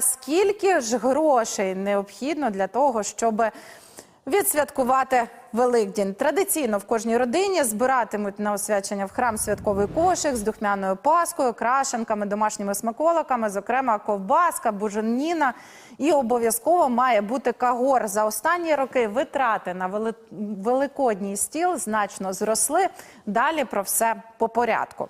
Скільки ж грошей необхідно для того, щоб відсвяткувати Великдень? Традиційно в кожній родині збиратимуть на освячення в храм святковий кошик з духмяною паскою, крашенками, домашніми смаколиками, зокрема ковбаска, буженіна. І обов'язково має бути кагор. За останні роки витрати на вели- великодній стіл значно зросли. Далі про все по порядку.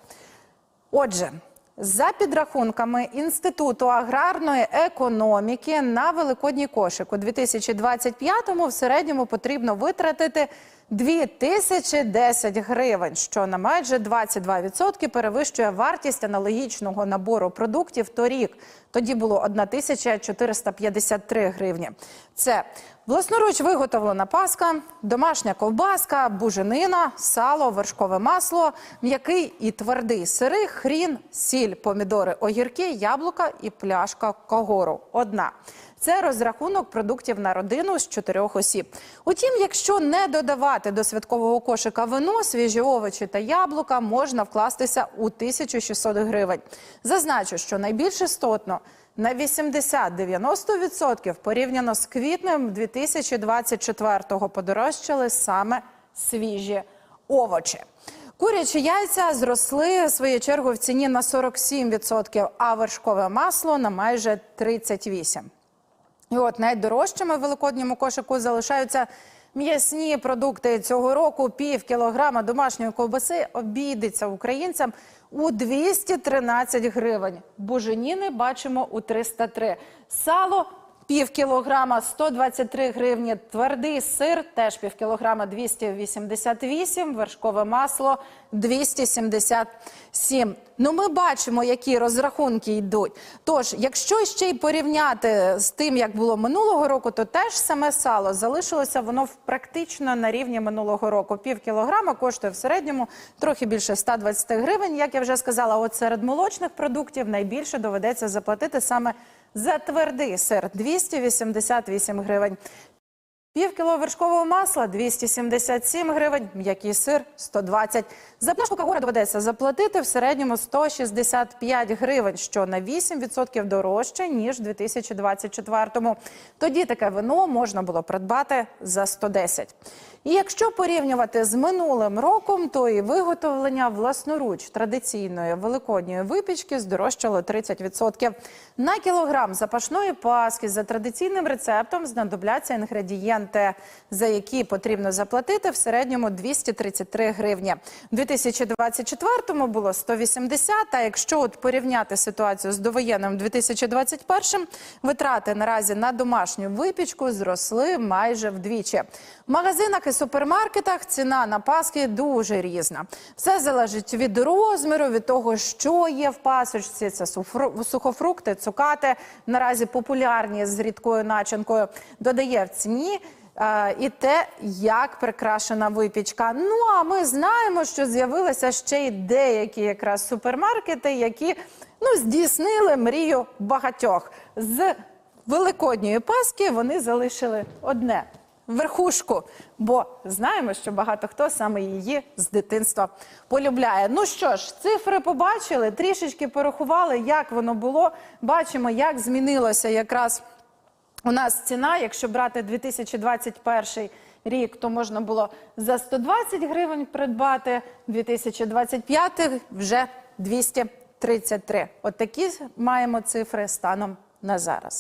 Отже, за підрахунками Інституту аграрної економіки на великодній кошик у 2025-му в середньому потрібно витратити 2010 гривень, що на майже 22% перевищує вартість аналогічного набору продуктів торік. Тоді було 1453 гривні. Це власноруч виготовлена паска, домашня ковбаска, буженина, сало, вершкове масло, м'який і твердий сири, хрін, сіль, помідори, огірки, яблука і пляшка когору. Одна. Це розрахунок продуктів на родину з чотирьох осіб. Утім, якщо не додавати до святкового кошика вино, свіжі овочі та яблука, можна вкластися у 1600 гривень. Зазначу, що найбільш істотно на 80-90% порівняно з квітнем 2024-го подорожчали саме свіжі овочі. Курячі яйця зросли в свою чергу в ціні на 47%, а вершкове масло на майже 38%. І от найдорожчими в великодньому кошику залишаються м'ясні продукти цього року. Пів кілограма домашньої ковбаси обійдеться українцям у 213 гривень. Буженіни бачимо у 303. Сало пів кілограма 123 гривні. Твердий сир теж пів кілограма 288. Вершкове масло 277. Ну, ми бачимо, які розрахунки йдуть. Тож, якщо ще й порівняти з тим, як було минулого року, то теж саме сало залишилося воно практично на рівні минулого року. Пів кілограма коштує в середньому трохи більше 120 гривень. Як я вже сказала, от серед молочних продуктів найбільше доведеться заплатити саме за твердий сир 288 гривень. Пів кіло вершкового масла 277 гривень, м'який сир 120. За пляшку кагора доведеться заплатити в середньому 165 гривень, що на 8% дорожче, ніж у 2024-му. Тоді таке вино можна було придбати за 110. І якщо порівнювати з минулим роком, то і виготовлення власноруч традиційної великодньої випічки здорожчало 30%. На кілограм запашної паски за традиційним рецептом знадобляться інгредієнти, за які потрібно заплатити в середньому 233 гривні. У 2024-му було 180, а якщо от порівняти ситуацію з довоєнним 2021, витрати наразі на домашню випічку зросли майже вдвічі. В магазинах супермаркетах ціна на паски дуже різна. Все залежить від розміру, від того, що є в пасочці. Це сухофрукти, цукати наразі популярні з рідкою начинкою. Додає в ціні. е, І те, як прикрашена випічка. Ну а ми знаємо, що з'явилися ще й деякі якраз супермаркети, які ну здійснили мрію багатьох з великодньої паски. Вони залишили одне верхушку, бо знаємо, що багато хто саме її з дитинства полюбляє. Ну що ж, цифри побачили, трішечки порахували, як воно було. Бачимо, як змінилося якраз у нас ціна. Якщо брати 2021 рік, то можна було за 120 гривень придбати, 2025 вже 233. От такі маємо цифри станом на зараз.